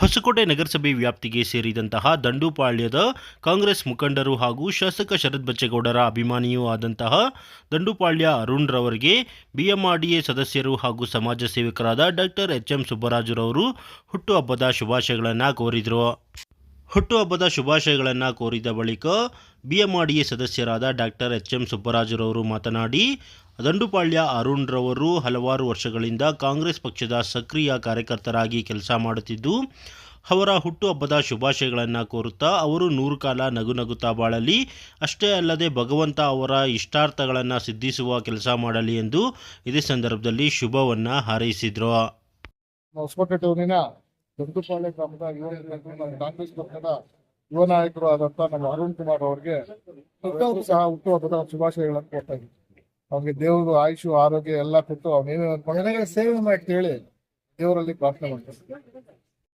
ಹೊಸಕೋಟೆ ನಗರಸಭೆ ವ್ಯಾಪ್ತಿಗೆ ಸೇರಿದಂತಹ ದಂಡುಪಾಳ್ಯದ ಕಾಂಗ್ರೆಸ್ ಮುಖಂಡರು ಹಾಗೂ ಶಾಸಕ ಶರತ್ ಬಚ್ಚೇಗೌಡರ ಅಭಿಮಾನಿಯೂ ಆದಂತಹ ದಂಡುಪಾಳ್ಯ ಅರುಣ್ ರವರಿಗೆ ಬಿಎಂಆರ್ಡಿಎ ಸದಸ್ಯರು ಹಾಗೂ ಸಮಾಜ ಸೇವಕರಾದ ಡಾಕ್ಟರ್ ಎಚ್ ಎಂ ಸುಬ್ಬರಾಜುರವರು ಹುಟ್ಟುಹಬ್ಬದ ಶುಭಾಶಯಗಳನ್ನು ಕೋರಿದರು. ಹುಟ್ಟುಹಬ್ಬದ ಶುಭಾಶಯಗಳನ್ನು ಕೋರಿದ ಬಳಿಕ ಬಿಎಂಆರ್ಡಿಎ ಸದಸ್ಯರಾದ ಡಾಕ್ಟರ್ ಎಚ್ ಎಂ ಸುಬ್ಬರಾಜರವರು ಮಾತನಾಡಿ ದಂಡುಪಾಳ್ಯ ಅರುಣ್ ರವರು ಹಲವಾರು ವರ್ಷಗಳಿಂದ ಕಾಂಗ್ರೆಸ್ ಪಕ್ಷದ ಸಕ್ರಿಯ ಕಾರ್ಯಕರ್ತರಾಗಿ ಕೆಲಸ ಮಾಡುತ್ತಿದ್ದು, ಅವರ ಹುಟ್ಟುಹಬ್ಬದ ಶುಭಾಶಯಗಳನ್ನು ಕೋರುತ್ತಾ ಅವರು ನೂರು ಕಾಲ ನಗು ನಗುತ್ತಾ ಬಾಳಲಿ, ಅಷ್ಟೇ ಅಲ್ಲದೆ ಭಗವಂತ ಅವರ ಇಷ್ಟಾರ್ಥಗಳನ್ನು ಸಿದ್ಧಿಸುವ ಕೆಲಸ ಮಾಡಲಿ ಎಂದು ಇದೇ ಸಂದರ್ಭದಲ್ಲಿ ಶುಭವನ್ನು ಹಾರೈಸಿದರು. ದೊಡ್ಡಪಾಳ್ಯ ಗ್ರಾಮದ ಯುವ ಕಾಂಗ್ರೆಸ್ ಪಕ್ಷದ ಯುವ ನಾಯಕರು ಆದಂತ ನಮ್ಮ ಅರುಣ್ ಕುಮಾರ್ ಅವರಿಗೆ ಸಹ ಸಹ ಹುಟ್ಟುಹಬ್ಬದ ಶುಭಾಶಯಗಳನ್ನು ಕೊಡ್ತಾ ಇದ್ದೀವಿ ಅವ್ರಿಗೆ ದೇವರು, ಆಯುಷು, ಆರೋಗ್ಯ ಎಲ್ಲ ಕೊಟ್ಟು ಅವ್ನೇನೇ ಸೇವೆ ಮಾಡಿ ಹೇಳಿ ದೇವರಲ್ಲಿ ಪ್ರಾರ್ಥನೆ ಮಾಡ್ತಾರೆ